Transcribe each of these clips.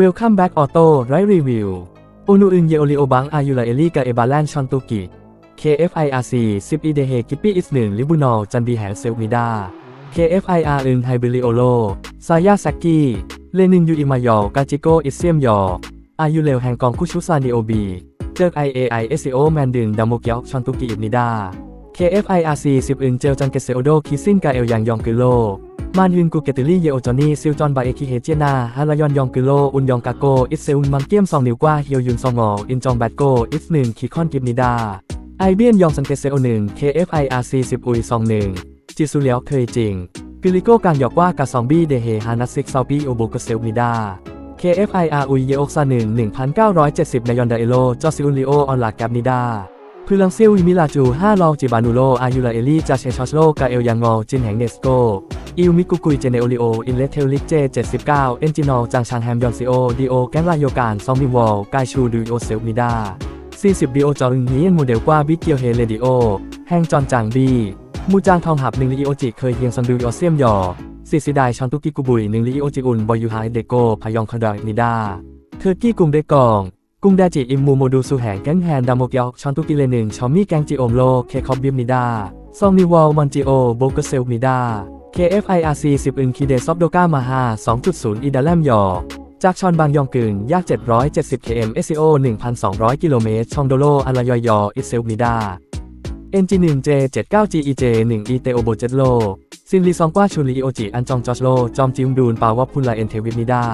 Welcome back Auto ไรรีวิวอุนุอึนเยโอลิโอบังอายุลาเอลี่กาเอบาแลนชอนตุกิ KFIRC 10อีเดเฮกิปปี้อิสหนึ่งลิบูนอลจันบีแหงเซลมิดา KFIR อึนไฮบิลิโอโลซายาแซกกี้เลนินยูอิมายอกาจิโกอิเซียมยออายุเลวแห่งกองคุชุซานิโอบีเจอ IAI SEO แมนดึงดามโมเกียกชอนตุกิอิบนิดา KFIRC 10 อึนเจลจันเกเซโอโดคิซินกาเอลยังยองกิโล มานฮึนกูเกติลี่เยโอจอนี่ซิลจอนบาเอคิเฮเจนาฮารายอนยองกิโลอุนยองกาโกอิสเซอุนมังเกียมซองนิวกว่าเฮียวยุนซองออินจองแบตโกอิสหนึ่งคิคอนกิบนิดาไอเบียนยองซันเกเซโอหนึ่ง KFIRC 10อุยซองหนึ่งจิซุเลียวเคยจริงกิลิโกการยอกว่ากาซองบี้เดเฮฮานัสซิกซาปีโอโบกเซลนิดา KFIR อุยเยโอกซาหนึ่ง1970นเก้าร้อยเจ็ดสิบในยอนดาเอโลจอซิอุนลิโอออนลาแกบนิดา พลังเซียววิมิลาจู5ลองจิบานูโลอายุลาเอลี่จาเชชอชโลกาเอลยังงอจินแห่งเนสโกอิวมิกุกุยเจเนโอลิโออินเลเทลลิกเจ79เอนจินอลจางชางแฮมยอนซิโอดีโอแกงลาโยการซองมิวอลกายชูดูโอเซลมิดา40ดีโอจอรึงนี้โมเดลกว่าบิเกียวเฮเลดิโอ แห่งจอนจางบีมูจางทองหับหนึ่งลีโอจิเคยเฮียงซันดูโอเซียมยอสิสิดายชอนตุกิกุบุยหนึ่งลีโอจิอุนบอยูไฮเดโกพยองคาดอยนิดาเทอร์กี้กรุงเดกอง กรุงแดจิอิมมูโมดูซูแหงแก๊งแฮนดามกยอกชอนตุกิเลหนึ่งชอมมี่แกงจิโอมโลเคคอบบิมนิดาซองนิวอลมอนจิโอโบกเซลมิดา KFIRC 10 อึนคีเดซอบโดกามาฮา2.0อีดาแลมยอจากชอนบางยองกึนยาก 770 km SEO 1,200 กิโลเมตรชองโดโลอัลายอยออิเซลมิดา NG1 J79 GEJ 1 E เตโอโบเจโล ซินลีซองกว่าชูลีโอจิอันจองจอชโล จอมจิมดูนปาวพุลาเอ็นเทวิมิดา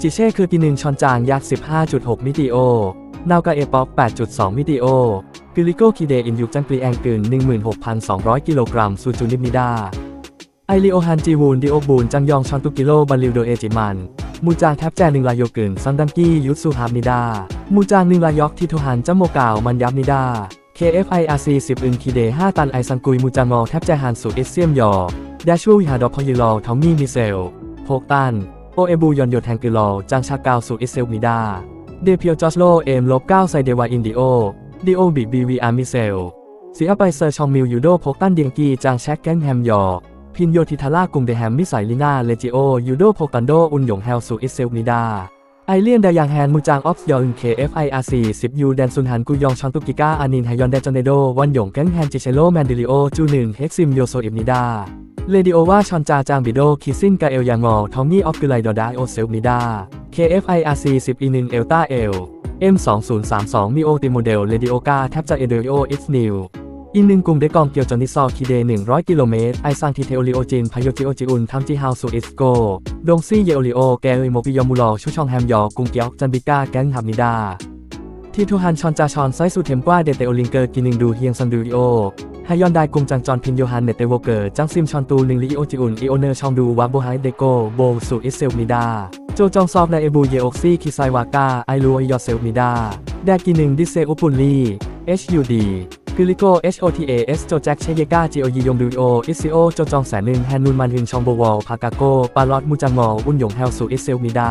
จิเช่คือปีหนึ่งชอนจางยาก15.6 มิติโอนาวกาเอป๊อก 8.2 มิติโอกิลิโกคีเดอินยุกจังกรีแองกึน16,200 กิโลกรัม ซูจูนิมิดา ไอริโอฮันจีวูนดิโอบูน จังยองชอนตุกิโลบัลลิวโดเอจิมัน มูจางแทบแจหนึ่งลายโยกึนซันดังกี้ยุตซูฮามิดา มูจางหนึ่งลายยอกทิโทฮันจัมโมกาวมันยับนิดา KFIRC 10 อึนคีเด 5 ตันไอซังกุยมูจางอแทบแจฮันสูเอเซียมยอ ดาชูวิฮาดอพยิลอทอมมี่มิเซล6ตันโอเอบูยอนโยแทงกิลอจางชากาวสูอิเซลมิดาเดเพียวจอสโลเอมลบ9ไซเดวาอินดิโอดิโอบิบีวีอาร์มิเซลสีอไปเซอร์ชองมิลยูโดพกตันเดียงกีจางแชกแกงแฮมยอพินโยทิทาร่ากุงเดแฮมมิสายลิน่าเลจิโอยูโดโพกันโดอุนหยงแฮลสูอิเซลมิดา ไอเลียนไดยังแฮนมูจางออฟยอนเคเอฟไออาร์ซีสิบยูแดนซุนฮันกุยองชอนตุกิก้าอานินไฮยอนเดจอนเดโดวันหยงแกงแฮนจิเชโลแมนดิลิโอจูหนึ่งเฮกซิมโยโซอิมนิดาเลดิโอว่าชอนจาจางบิโดคิซินกาเอลยางอทอมมี่ออฟกุไลดอดาโอเซลมิดา KFIRC 10 E1 เอลต้าเอล M2032 มีโอติโมเดลเลดิโอกาแทบจะเอเดโออิสนิว อีกหนึ่งกลุ่มได้กองเกียวจอนิซอคีเด100 กิโลเมตร ไอซังทีเทโอลิโอจินพายจิโอจิอุนทัมจิฮาวสูอิสโก ดงซี่เยโอลิโอ แกเอโมปิยอมูลอชุชองแฮมยอ กุงเกียวจันบิก้า แกงฮับนิดา ที่ทุฮันชอนจาชอนไซสุเทมกว่าเดเตโอลิงเกอร์กินึงดูเฮียงซันดูริโอไฮยอนไดกุงจังจอนพินโยฮันเนเตโวเกอร์จังซิมชอนตูลิงลิโอจิอุนอีโอเนอร์ชองดูวาโบไฮเดโกโบสูอิเซลมิดาโจจองซอกในเอบูเยโอกซี่คิไซวากาไอรูยอเซลมิดาแดกินึงดิเซอุปุนลี HUD กิลิโก HOTAS โจแจ็คเชเยกาจีโอยียงดูโออิซิโอโจจองแสนหนึ่งแฮนุนมันฮึนชองโบวอลพากาโกปาลอดมูจังงออุนหยงแฮลสูอิเซลมิดา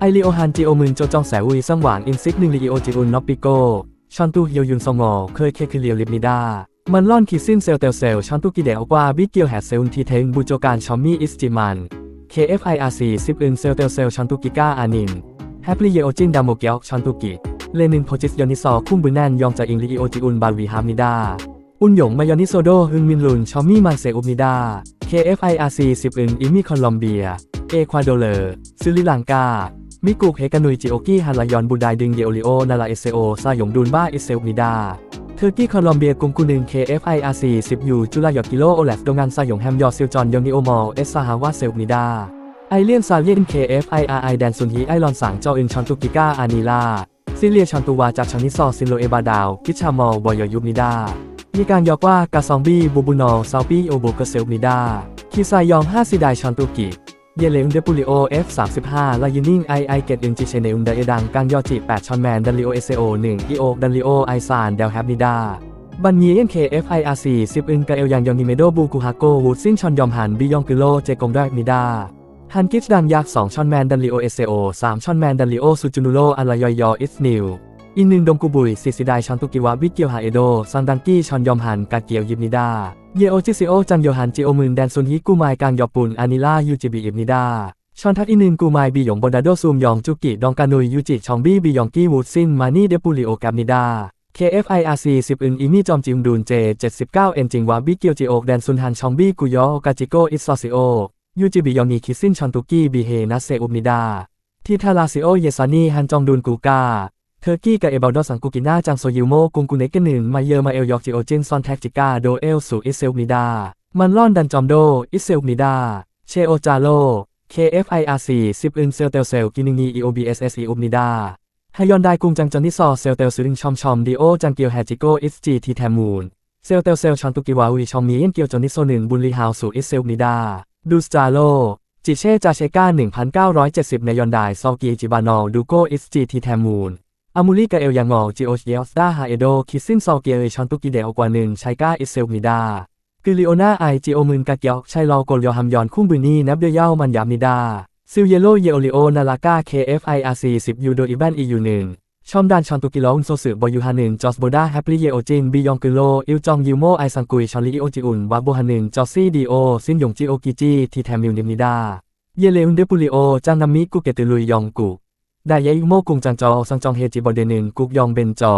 ไอริโอฮันจีโอมึนโจจองแสวุยซังหวานอินซิกหนึ่งลีโอจิอุนนอปปิโกชอนตูเฮียวยุนซองอเคยเคคือเลียวลิบนิดามันล่อนคิซินเซลเตลเซลชอนตูกิเดอกว่าบิเกียวแฮเซลทีเทงบูโจการชอมมี่อิสจิมัน KFIRC 10อึนเซลเตลเซลชอนตูกิก้าอานินแฮปลีเยโอจินดามโมเกียวชอนตูกิ เลนินโพจิสยอนิซอคุ้มบุนแนนยองจาอิงลีโอจิอุนบาวีฮามิดาอุนหยงมายอนิโซโดฮึงมินลุนชอมมี่มันเซอุมิดา KFIRC 10 อึนอิมิคอลอมเบีย เอควาโดเลอร์ซิลิลังกา มิกุเฮกานุยจิโอกี้ฮารายอนบูไดดึงเยโอลิโอนาลาเอเซโอซาหยงดูนบ้าอิเซลมิดาเทอร์กี้คอลอมเบียกุมกุนึง KFIRC 10 ยูจุลายอกิโลโอเลฟโดงานซาหยงแฮมยอซิลจอนยองนิโอมอลเอสซาฮาวาเซลมิดาไอเลียนซาเลียน KFIRI แดนซุนฮีไอรอนสางจออึนชอนตุกิก้าอานีลา ซิเลียชอนตูวาจากชอนิซอซินโลเอบาดาวกิชามอลบอยยุบนิดามีการยอกว่ากาซองบี้บูบูนอลซาปี้โอโบกเซลมิดาคิซายอง5ซิดายชอนตุกิเยเลอุนเดปูลิโอ F35 ลายินิ่งไอไอเกตอึนจิเชเนอุนเดเอดังกังยอจิ8ชอนแมนดันลิโอเอเซโอ1อีโอดันลิโอไอซานเดลแฮบนิดาบันยีเอ็นเคเอฟไออาร์ซีสิบอึนกาเอลยังยองนิเมโดบูกูฮาโกวูดซินชอนยอมหันบิยองกิโลเจกงได้นิดา ฮันกิชดังยักษ์2ช่อนแมนดันลิโอเอเซโอ3ช่อนแมนดันลิโอซูจูนุโรอัลายอยออิสนิวอีกหนึ่งดงกูบุยซิซิไดชอนตุกิวะวิเกียวฮาเอโดซังดังกี้ชอนยอมหันกาเกียวยิบนิดาเยโอจิซิโอจังโยฮันจิโอมึนแดนซุนฮิกูไมกังยอปุนอานิล่ายูจิบิอิบนิดาชอนทักอีนึงกูไมบีหยงบอนดาโดซูมยองจุกิดองกานุยยูจิชองบี้บียองกี้วูดซินมานี่เดปูลิโอกามิดา KFIRC 10 อึนอีมี่จอมจิมดูนเจ79เอ็นจิงวาบิเกียวจิโอกแดนซุนฮันชองบี้กุยอกาจิโกอิสซอซิโอ ยูจิบิยองนีคิซินชอนตุกี้บีเฮนัสเซอุมนิดาทีทาลาซิโอเยซานีฮันจองดูนกูกาเทอร์กี้กับเอเบลดอสังกุกิน่าจังโซยิโมกุงกุเนกหนึ่งมาเยอมาเอลยอกจิโอจินซอนแท็กจิกาโดเอลสู่อิเซลมิดามันล่อนดันจอมโดอิเซลมิดาเชโอจาโล KFIRC 10อึนเซลเตลเซลกินิงี EOBSSE อุมนิดาฮยอนไดกุงจังจอนิซอเซลเตลซึงชอมชอมดีโอจังเกียวแฮจิโกอิสจีทีแทมูนเซลเตลเซลชอนตุกิวาวีชอมมีเอ็นเกียวจอนิโซหนึ่งบุนลีฮาวสู่อิเซลมิดา ดูสจาโล จิเช่จาเชกา1970 ในยอนไดซอกีจิบานอลดูโกอิสจีทีแทมูนอามูลีกาเอลยังอจิโอชเยลสตาฮาเอโดคิซินซอเกียชอนตุกิเดอกว่าหนึ่งไชกาอิเซลมิดากิลิโอนาไอจิโอมึนกาเกียวชัยลอโกลยอฮัมยอนคุ้มบุนีนับเดียเย้ามันยามิดาซิลเยโลเยโอลิโอนาลากา KFIRC 10ยูโดอีแบนอียูหนึ่ง ชอมดันชอนตุกิโลอุนโซสึบอยูฮาหนึ่งจอสโบดาแฮปปี้เยโอจินบิยองกิโลอิลจองยูโมไอซังกุยชอนลิโอจิอุนวาโบฮาหนึ่งจอซี่ดีโอซินยงจิโอกิจิทีแทมิวนิมนิดาเยเลอุนเดปุลิโอจังนามิกุเกตุลุยยองกุไดเยอิโมกุงจังจอซังจองเฮจิบอเดหนึ่งกุกยองเบนจอ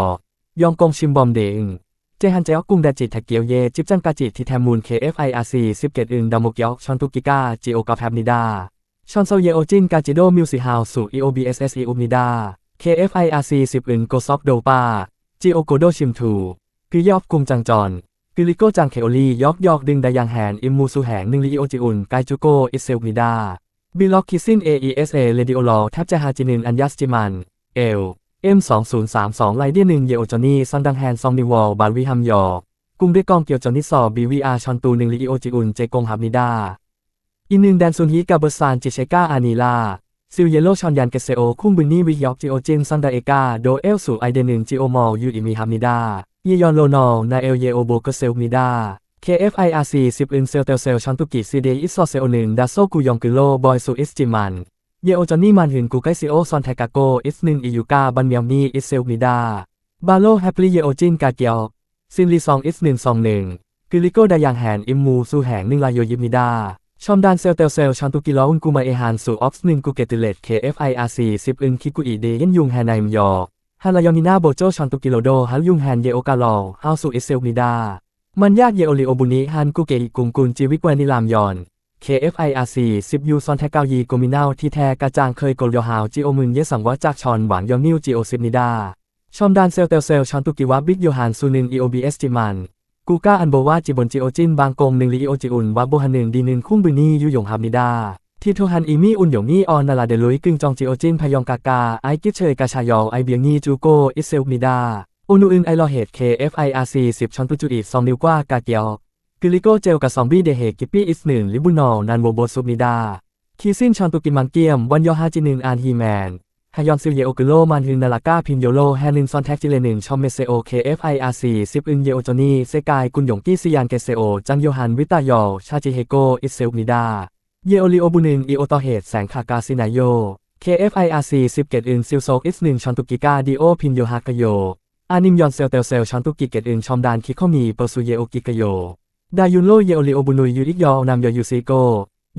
ยองกงชิมบอมเดงเจฮันเจยอกกุงแดจิแทเกียวเยจิบจังกาจิทีแทมูล KFIRC 10เกตอึงดามุกยอกชอนตุกิกาจิโอกาแพบนิดาชอนโซเยโอจินกาจิโดมิวสิฮาวสู่ EOBSSE อุมนิดา KFIRC 10 อึนโกซอกโดปาจิโอโกโดชิมทูคือยอบกุมจังจอนคือลิโกจังเคโอลียอกยอกดึงไดยังแหนอิมมูซูแหงหนึ่งลีโอจิอุนไกจูโกอิเซลมิดาบิล็อกคิซิน AESA เรดิโอลอแทบจะฮาจินินอัญญาสจิมันเอล M2032 ไลเดียหนึ่งเยโอจอนี่ซอนดังแฮนซองนิวอลบาวิฮัมยอกุมด้วยกองเกียวจอนิซอ BVR ชอนตูหนึ่งลีโอจิอุนเจกงฮับนิดาอีหนึ่งแดนซุนฮีกาเบอร์ซานจิเชกาอานีลา ซิลเยโลชอนยันเกเซโอคุ้มบุนนี่วิยอกจิโอจินซันดาเอกาโดเอลสู่ไอเดนึงจิโอมอลยูอิมิฮามิดาเยยอนโลนอลนาเอลเยโอโบกเซลมิดา KFIRC 10อึนเซลเตลเซลชอนตุกิซีเดอิสซเซโอหนึ่งดาโซกุยองกุโลบอยสู่อิสจิมันเยโอจอนนี่มันหืนกูไกซิโอซอนไทกาโกอิสหนึ่งอิยูกาบันเมียมนี่อิสเซลมิดาบาโลแฮปปี้เยโอจินกาเกียวซินลีซองอิสหนึ่งซองหนึ่งกิลิโกไดยังแหนอิมมูซูแหงหนึ่งลายโยยิมิดา ชอมดานเซลเตลเซลชอนตุกิลออุนกูมาเอฮานสู่ออฟส์หนึ่งกูเกติเลต KFIRC สิบอึนคิกุอิเดยันยุงแฮนไนมยอฮาลายอนินาโบโจชอนตุกิโลโดฮัลยุงแฮนเยโอกาลอฮาวสู่อิสเซลมิดามันยากเยโอลิโอบุนิฮันกุเกอิกุงกุนจิวิกวานิลามยอน KFIRC 10ยูซอนแทกายีโกมินาลที่แทกาจางเคยโกลยอฮาวจิโอมึนเยสังวะจากชอนหวานยองนิวจิโอซิบนิดาชอมดานเซลเตลเซลชอนตุกิวะบิ๊กโยฮานซูนิน EOBS จิมัน กูก้าอันโบว่าจิบนจิโอจินบางกงหนึ่งลีโอจิอุนวะโบฮันหนึ่งดีหนึ่งคุ้งบุนี่ยูหยงฮามิดาที่โทฮันอีมี่อุนหยงนี่ออนนาลาเดลุยกึงจองจิโอจินพยองกากาไอกิเชยกาชายอไอเบียงนี่จูโกอิเซลมิดาโอนูอึนไอลอเฮด KFIRC 10ชอนตุจุอีซองนิวกว่ากาเกียวกิลิโกเจลกับซอมบี้เดเฮกิปปี้อิสหนึ่งลิบุนอลนันโวโบซุมิดาคีซินชอนตุกิมังเกียมวันยอฮาจินึงอานฮีแมน ฮายอนซิลเยโอกุโลมันฮึนนาลาก้าพิมโยโลแฮนินซอนแท็กจิเลหนึ่งชอมเมเซโอ KFIRC ซิบอึนเยโอจอนีเซกายกุนหยงกี้ซิยานเกเซโอจังโยฮันวิตายอชาจิเฮโกอิเซลมิดาเยโอลิโอบุนึงอีโอตอเฮดแสงคากาซินายโย KFIRC สิบเกตอึนซิลโซกอิสหนึ่งชอนตุกิกาดิโอพิมโยฮากโย อานิมยอนเซลเตลเซลชอนตุกิเกตอึนชอมดานคิโคมีเปอร์ซูเยโอกิกโย ดายุนโลเยโอลิโอบุนุยยูอิกยอนำยอยูซิโก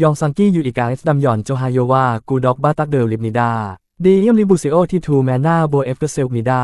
ยองซังกี้ยูอิกาเอสดัมยอนโจฮายโยวากูด็อกบาตักเดลลิบนิดา ดีเยี่ยมลิบูซิโอที่ทูแมนนาโบเอฟเกเซลมิดา